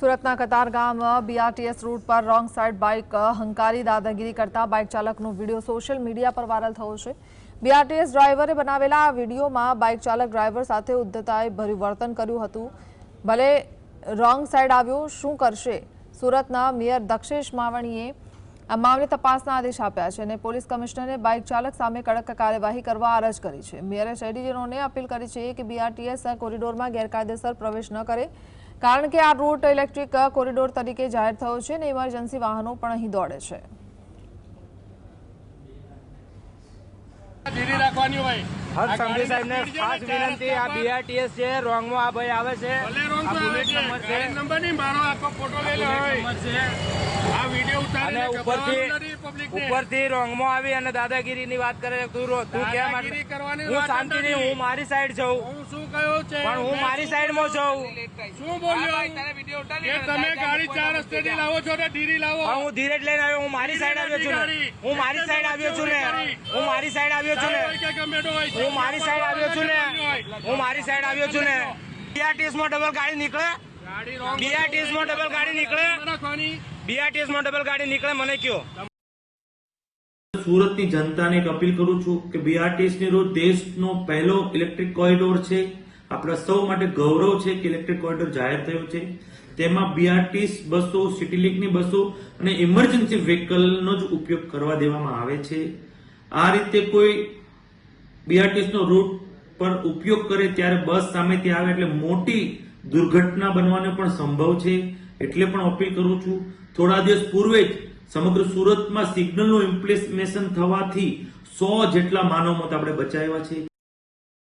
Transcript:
સુરતના Katargam BRTS route પર wrong side bike હંકારી દાદાગીરી કરતા બાઇક ચાલકનો વીડિયો સોશિયલ મીડિયા પર વાયરલ થયો છે. બીઆરટીએસ ડ્રાઈવરે બનાવેલા આ વિડીયોમાં બાઇક ચાલક ડ્રાઈવર સાથે ઉદ્ધતાએ ભર્યું વર્તન કર્યું હતું. ભલે રોંગ સાઈડ આવ્યો, શું કરશે? સુરતના મેયર દક્ષેશ માવણીએ આ મામલે તપાસના આદેશ આપ્યા છે અને પોલીસ કમિશનરે બાઇક ચાલક સામે કડક કાર્યવાહી કરવા અરજ કરી છે. મેયરે શહેરીજનોને અપીલ કરી છે કે બીઆરટીએસ કોરિડોરમાં ગેરકાયદેસર પ્રવેશ ન કરે. કારણ કે આ રૂટ ઇલેક્ટ્રિક કોરિડોર તરીકે જાહેર થયો છે અને ઇમરજન્સી વાહનો પણ અહીં દોડે છે. ખાસ વિનંતી આ બીઆરટીએસ છે રોંગમાં આ ભાઈ આવે છે નંબર નહીં મારો આખો ફોટો લઈ લે અને ઉપરથી. ઉપરથી રોંગમાં આવી અને દાદાગીરીની વાત કરે તું રો- તું કેમ હું. હું મારી સાઈડ છું હું શું કહ્યું છે? પણ હું મારી સાઈડમાં છું શું બોલ્યો? તમે ગાડી ચાર રસ્તેથી લાવો છો ને ધીરી લાવો? હું ધીરે જ લઈને આવ્યો. હું મારી સાઈડ આવ્યો છું ને. હું મારી સાઈડ આવ્યો છું ને. હું મારી સાઈડ આવ્યો છું ને. હું મારી સાઈડ આવ્યો છું ને. હું મારી સાઈડ આવ્યો છું ને. બીઆરટીએસમાં ડબલ ગાડી નીકળે. ગાડી માં ડબલ ગાડી નીકળે? બીઆરટીએસમાં ડબલ ગાડી નીકળે મને કયો. સુરતની જનતાને એક અપીલ કરું છું કે બીઆરટીએસની રોડ દેશનો પહેલો ઇલેક્ટ્રિક કોરિડોર છે. આપણા સૌ માટે ગૌરવ છે કે ઇલેક્ટ્રિક કોરિડોર જાહેર થયો છે. તેમાં બીઆરટીસ બસો સિટી લિંકની બસો અને ઇમરજન્સી વ્હીકલનો જ ઉપયોગ કરવા દેવામાં આવે છે. આ રીતે કોઈ બીઆરટીસનો રૂટ પર ઉપયોગ કરે ત્યારે બસ સામેથી આવે એટલે મોટી દુર્ઘટના બનવાનો પણ સંભવ છે એટલે પણ અપીલ કરું છું. થોડા દિવસ પૂર્વે જ સમગ્ર સુરતમાં સિગ્નલનું ઇમ્પ્લેસમેશન થવાથી સો જેટલા માનવ મત આપણે બચાવ્યા છે.